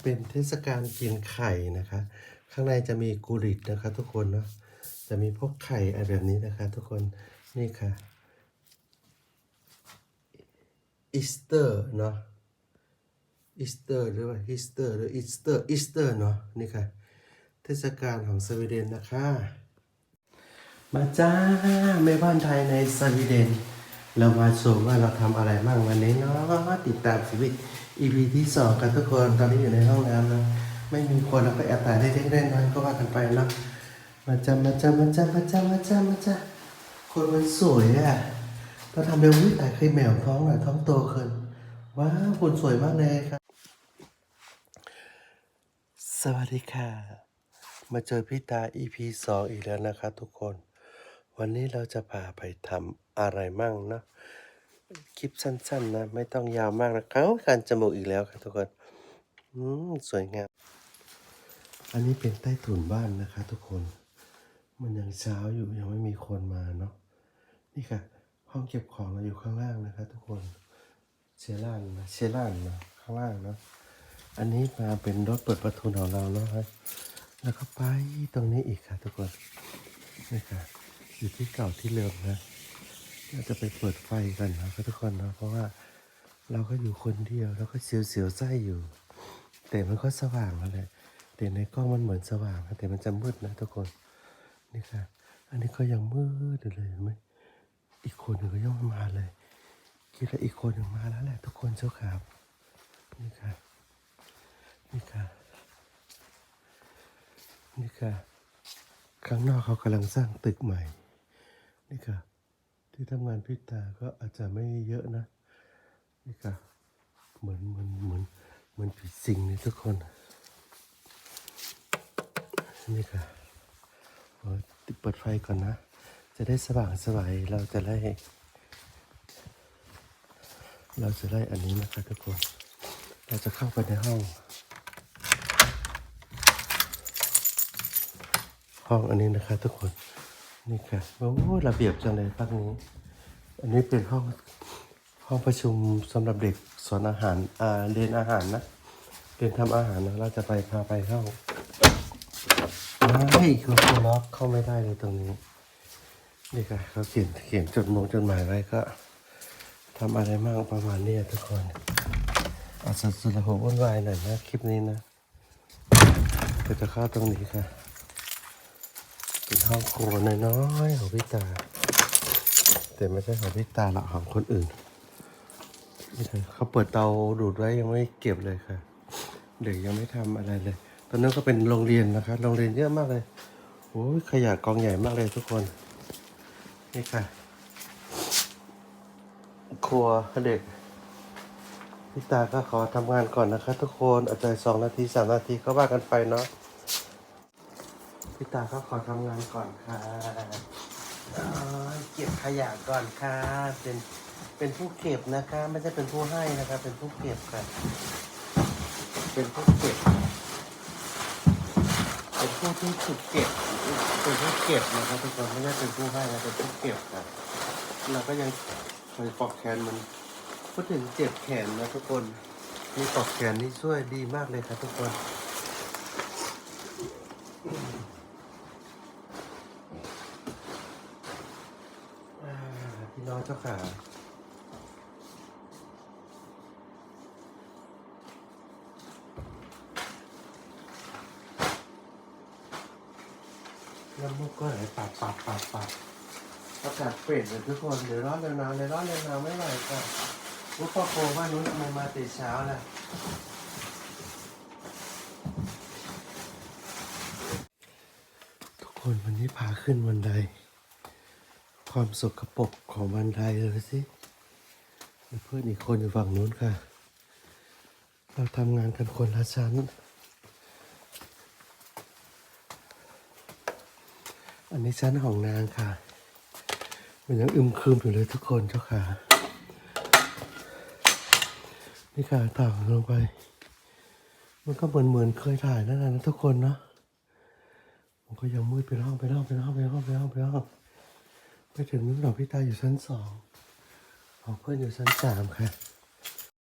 เป็นเทศกาลกินไข่นะคะ ข้างในจะมีกุริตนะคะ ทุกคนเนาะจะมีพวกไข่อะไรแบบนี้นะคะ ทุกคนนี่ค่ะอีสเตอร์เนาะอีสเตอร์หรือว่าฮิสเตอร์หรืออีสเตอร์อีสเตอร์เนาะนี่ค่ะ เทศกาลของสวีเดนนะคะ มาจ้าแม่บ้านไทยในสวีเดน เรามาชมว่าเราทำอะไรบ้างวันนี้เนาะติดตามชีวิต EP ที่สองกันทุกคนตอนนี้อยู่ในห้องน้ำนะไม่มีคนเราก็แอบถ่ายได้เล็กๆน้อยก็ว่ากันไปเนาะมาจ้ามาจ้ามาจ้ามาจ้ามาจ้ามาจ้าคนมันสวยอะเราทำเร็ววิแต่เคยแมวท้องหน่อยท้องโตขึ้นว้าวคุณสวยมากเลยครับ สวัสดีค่ะ มาเจอพี่ตา EP สองอีกแล้วนะคะทุกคน วันนี้เราจะพาไปทำ อะไรมั่งเนาะคลิปสั้น ๆ นะ ไม่ต้องยาวมากนะเขาการจมูกอีกแล้วครับทุกคนอืมสวยงาม อันนี้เป็นใต้ถุนบ้านนะคะ ทุกคน มันยังเช้าอยู่ยังไม่มีคนมาเนาะนี่ค่ะ ห้องเก็บของเราอยู่ข้างล่างนะคะ ทุกคนเชล่างนะเชล่างนะข้างล่างเนาะอันนี้มาเป็นรถเปิดประตูของเราเนาะครับแล้วก็ไปตรงนี้อีกค่ะ ทุกคนนี่ค่ะอยู่ที่เก่าที่เดิมนะ เราจะไปเปิดไฟกันนะครับทุกคนนะเพราะว่าเราก็อยู่คนเดียวแล้วก็เสียวๆไส้อยู่ แต่มันก็สว่างแล้วแหละแต่ในกล้องมันเหมือนสว่างนะแต่มันจะมืดนะทุกคนนี่ค่ะ อันนี้ก็ยังมืดเลยเห็นไหมอีกคนหนึ่งก็ยังไม่มาเลย คิดว่าอีกคนหนึ่งมาแล้วแหละ ทุกคนเจ้าครับนี่ค่ะ นี่ค่ะ นี่ค่ะข้างนอกเขากำลังสร้างตึกใหม่ นี่ค่ะ ที่ทำงานพิตาก็อาจจะไม่เยอะนะนี่ค่ะเหมือนเหมือนเหมือนเหมือนผีสิงเลยทุกคน นี่ค่ะเออติดเปิดไฟก่อนนะ จะได้สว่างสวายเราจะได้เราจะได้อันนี้นะคะทุกคน เราจะเข้าไปในห้อง ห้องอันนี้นะคะทุกคน นี่ค่ะโอ้ระเบียบจังเลยภาคนี้ อันนี้เป็นห้องห้องประชุมสำหรับเด็กสอนอาหารอ่าเรียนอาหารนะเรียนทำอาหารนะเราจะไปพาไปเข้าไม่คือคล็อกเข้าไม่ได้เลยตรงนี้นี่ค่ะเขาเขียนเขียนจดหมงจดหมายไว้ก็ทำอะไรมั่งประมาณนี้ทุกคนอาจจะสุดละหวุ่นวายหน่อยนะคลิปนี้นะก็จะเข้าตรงนี้ค่ะ เป็นห้องครัวน้อยๆของพี่ตา แต่ไม่ใช่ของพี่ตาหรอกของคนอื่นนี่ค่เขาเปิดเตาดูดไว้ยังไม่เก็บเลยค่ะ เด็กยังไม่ทำอะไรเลย ตอนนั้นก็เป็นโรงเรียนนะคะโรงเรียนเยอะมากเลยโอ้ยขยะกองใหญ่มากเลยทุกคน นี่ค่ะ ครัวเด็กพี่ตาก็ขอทำงานก่อนนะคะ ทุกคนอาจจะสองนาทีสามนาทีก็ว่ากันไปเนาะ พี่ตาก็ขอทำงานก่อนค่ะเอ้ยเก็บขยะก่อนค่ะ เป็นเป็นผู้เก็บนะคะ ไม่ใช่เป็นผู้ให้นะคะ เป็นผู้เก็บค่ะ เป็นผู้เก็บ เป็นผู้ที่ถูกเก็บ เป็นผู้เก็บนะครับทุกคนไม่ใช่เป็นผู้ให้นะเป็นผู้เก็บค่ะเราก็ยังคอยปลอกแขนมันพูดถึงเจ็บแขนนะทุกคนมีปลอกแขนนี่ช่วยดีมากเลยครับทุกคน อ่าพี่ น้องเจ้าขาน้ำมูกก็ไหลปาดปาดปาดปาดอากาศเปลี่ยนเลยทุกคนเดี๋ยวร้อนเดี๋ยวหนาวเดี๋ยวร้อนเดี๋ยวหนาวไม่ไหวค่ะวุ้พ่อโคบ้านนู้นทำไมมาแต่เช้าล่ะทุกคนวันนี้พาขึ้นบันได ความสกปรกของบันไดเลยสิเพื่อนอีกคนอยู่ฝั่งนู้นค่ะ เราทำงานกันคนละชั้น อันนี้ชั้นของนางค่ะ มันยังอึมครึมอยู่เลยทุกคนเจ้าค่ะ นี่ค่ะต่างลงไป มันก็เหมือนเหมือนเคยถ่ายนั่นแหละนะทุกคนเนาะ มันก็ยังมืดไปห้องไปห้องไปห้องไปห้องไปห้องไปห้อง ไปถึงนึกหลอพี่ตาอยู่ชั้นสองของเพื่อนอยู่ชั้นสามค่ะ